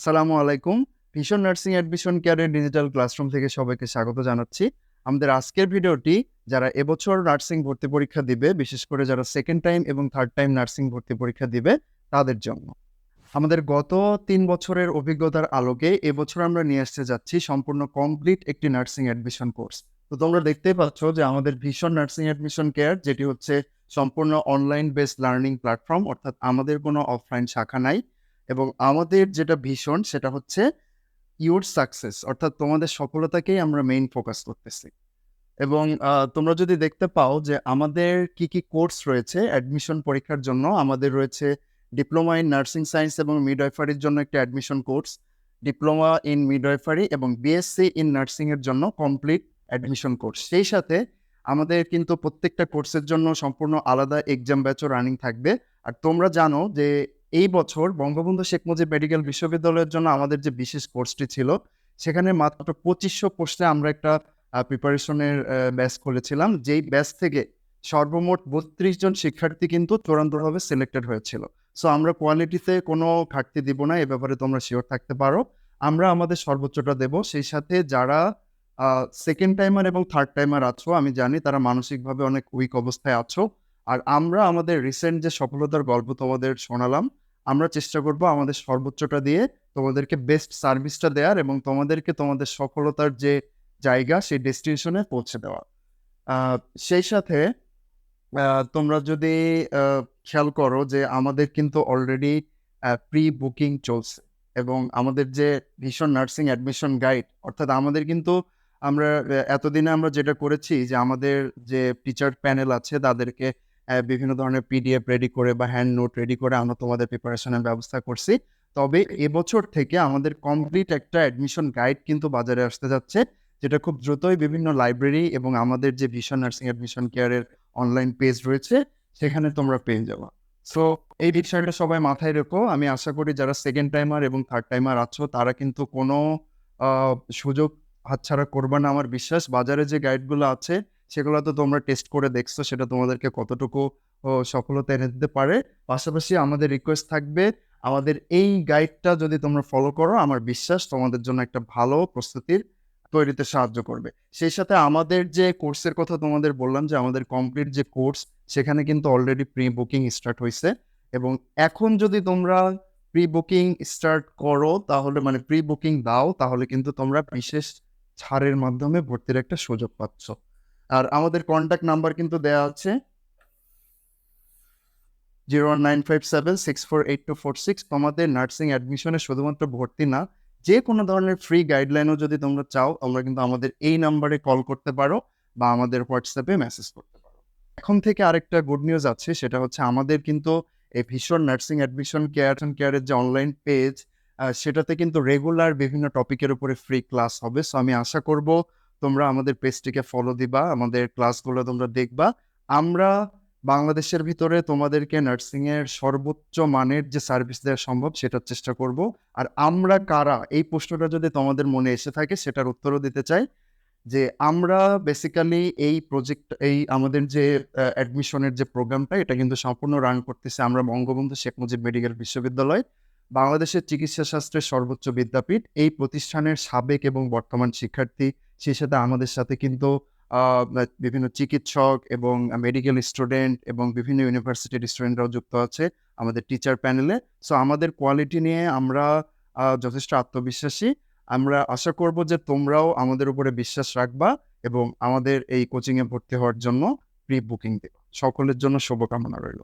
আসসালামু আলাইকুম। Vision nursing admission কেয়ারের ডিজিটাল ক্লাসরুম থেকে সবাইকে স্বাগত জানাচ্ছি। আমাদের আজকের ভিডিওটি যারা এবছর নার্সিং ভর্তি পরীক্ষা দিবে, বিশেষ করে যারা সেকেন্ড টাইম এবং থার্ড টাইম নার্সিং ভর্তি পরীক্ষা দিবে, তাদের জন্য। আমাদের গত তিন বছরের অভিজ্ঞতার আলোকে এবছর আমরা নিয়ে আসতে যাচ্ছি সম্পূর্ণ কমপ্লিট একটি নার্সিং অ্যাডমিশন কোর্স তো তোমরা দেখতেই পাচ্ছ যে আমাদের ভীষণ নার্সিং অ্যাডমিশন কেয়ার যেটি হচ্ছে সম্পূর্ণ অনলাইন বেসড লার্নিং প্ল্যাটফর্ম অর্থাৎ আমাদের কোনো অফলাইন শাখা নাই। এবং আমাদের যেটা ভীষণ সেটা হচ্ছে ইউর সাকসেস অর্থাৎ তোমাদের সফলতাকেই আমরা মেইন ফোকাস করতেছি। এবং তোমরা যদি দেখতে পাও যে আমাদের কি কি কোর্স রয়েছে অ্যাডমিশন পরীক্ষার জন্য, আমাদের রয়েছে ডিপ্লোমা ইন নার্সিং সায়েন্স এবং মিডওয়াইফারির জন্য একটা admission course diploma in midwifery এবং বিএসসি ইন নার্সিংয়ের জন্য কমপ্লিট অ্যাডমিশন কোর্স সেই সাথে আমাদের কিন্তু প্রত্যেকটা কোর্সের জন্য সম্পূর্ণ আলাদা এক্সাম ব্যাচও রানিং থাকবে। আর তোমরা জানো যে এই বছর বঙ্গবন্ধু শেখ মুজিব মেডিকেল বিশ্ববিদ্যালয়ের জন্য আমাদের যে বিশেষ কোর্সটি ছিল, সেখানে মাত্র পঁচিশশো পোস্টে আমরা একটা প্রিপারেশনের ব্যাচ খুলেছিলাম। যেই ব্যাচ থেকে সর্বমোট বত্রিশ জন শিক্ষার্থী কিন্তু চূড়ান্তভাবে সিলেক্টেড হয়েছিল। সো আমরা কোয়ালিটিতে কোনো ঘাটতি দিব না, এ ব্যাপারে তোমরা শিওর থাকতে পারো। আমরা আমাদের সর্বোচ্চটা দেব। সেই সাথে যারা সেকেন্ড টাইমার এবং থার্ড টাইমার আছো, আমি জানি তারা মানসিকভাবে অনেক উইক অবস্থায় আছো। আর আমরা আমাদের রিসেন্ট যে সফলতার গল্প তোমাদের শোনালাম, আমরা চেষ্টা করব আমাদের সর্বোচ্চটা দিয়ে তোমাদেরকে বেস্ট সার্ভিসটা দেওয়ার এবং তোমাদেরকে তোমাদের সফলতার যে জায়গা, সেই ডেস্টিনেশনে পৌঁছে দেওয়া। সেই সাথে তোমরা যদি খেয়াল করো যে আমাদের কিন্তু অলরেডি প্রি বুকিং চলছে এবং আমাদের যে ভীষণ নার্সিং অ্যাডমিশন গাইড অর্থাৎ আমাদের কিন্তু আমরা, এতদিনে আমরা যেটা করেছি যে আমাদের যে টিচার প্যানেল আছে তাদেরকে বিভিন্ন ধরনের পিডিএফ রেডি করে বা হ্যান্ড নোট রেডি করে আমরা তোমাদের প্রিপারেশনের ব্যবস্থা করছি। তবে এবছর থেকে আমাদের কমপ্লিট একটা অ্যাডমিশন গাইড কিন্তু বাজারে আসতে যাচ্ছে যেটা খুব দ্রুতই বিভিন্ন লাইব্রেরি এবং আমাদের যে ভিশন নার্সিং অ্যাডমিশন কেয়ারের অনলাইন পেজ রয়েছে সেখানে তোমরা পেয়ে যাব। সো এই বিষয়টা সবাই মাথায় রেখো। আমি আশা করি যারা সেকেন্ড টাইমার এবং থার্ড টাইমার আছো তারা কিন্তু কোনো সুযোগ হাতছাড়া করবে না আমার বিশ্বাস। বাজারে যে গাইডগুলো আছে সেগুলো তো তোমরা টেস্ট করে দেখছ, সেটা তোমাদেরকে কতটুকু সফলতা এনে দিতে পারে। পাশাপাশি আমাদের রিকোয়েস্ট থাকবে, আমাদের এই গাইডটা যদি তোমরা ফলো করো, আমার বিশ্বাস তোমাদের জন্য একটা ভালো প্রস্তুতির তৈরিতে সাহায্য করবে। সেই সাথে আমাদের যে কোর্সের কথা তোমাদের বললাম যে, আমাদের কমপ্লিট যে কোর্স সেখানে কিন্তু অলরেডি প্রি বুকিং স্টার্ট হয়েছে এবং এখন যদি তোমরা প্রি বুকিং স্টার্ট করো, তাহলে মানে প্রি বুকিং দাও, তাহলে কিন্তু তোমরা বিশেষ ছাড়ের মাধ্যমে ভর্তির একটা সুযোগ পাচ্ছ। আর আমাদের কন্ট্যাক্ট নাম্বার কিন্তু দেয়া আছে zero nine five seven six four eight two four six তোমাদের নার্সিং অ্যাডমিশনে শুধুমাত্র ভর্তি না, যে কোনো ধরনের ফ্রি গাইডলাইনও যদি তোমরা চাও, তোমরা কিন্তু আমাদের এই নাম্বারে কল করতে পারো বা আমাদের হোয়াটসঅ্যাপে মেসেজ করতে পারো। এখন থেকে আরেকটা গুড নিউজ আছে, সেটা হচ্ছে আমাদের কিন্তু এই ভীষণ নার্সিং অ্যাডমিশন কেয়ার অ্যান্ড কেয়ারের যে অনলাইন পেজ সেটাতে কিন্তু রেগুলার বিভিন্ন টপিকের উপরে ফ্রি ক্লাস হবে। সো আমি আশা করব তোমরা আমাদের পেজটিকে ফলো দিবা, আমাদের ক্লাসগুলো তোমরা দেখবা। আমরা বাংলাদেশের ভিতরে তোমাদেরকে নার্সিং এর সর্বোচ্চ মানের যে সার্ভিস দেওয়া সম্ভব সেটার চেষ্টা করব। আর আমরা কারা? এই প্রশ্নটা যদি তোমাদের মনে এসে থাকে সেটার উত্তরও দিতে চাই। যে আমরা বেসিক্যালি এই প্রজেক্ট এই আমাদের যে অ্যাডমিশনের যে প্রোগ্রামটা এটা কিন্তু সম্পূর্ণ রান করতেছে আমরা বঙ্গবন্ধু শেখ মুজিব মেডিকেল বিশ্ববিদ্যালয়। বাংলাদেশের চিকিৎসা শাস্ত্রের সর্বোচ্চ বিদ্যাপীঠ। এই প্রতিষ্ঠানের সাবেক এবং বর্তমান শিক্ষার্থী, সেই সাথে আমাদের সাথে কিন্তু বিভিন্ন চিকিৎসক এবং মেডিকেল স্টুডেন্ট এবং বিভিন্ন ইউনিভার্সিটির স্টুডেন্টরাও যুক্ত আছে আমাদের টিচার প্যানেলে সো আমাদের কোয়ালিটি নিয়ে আমরা যথেষ্ট আত্মবিশ্বাসী। আমরা আশা করব যে তোমরাও আমাদের উপরে বিশ্বাস রাখবা এবং আমাদের এই কোচিংয়ে ভর্তি হওয়ার জন্য প্রি বুকিং দেবা সকলের জন্য শুভকামনা রইল।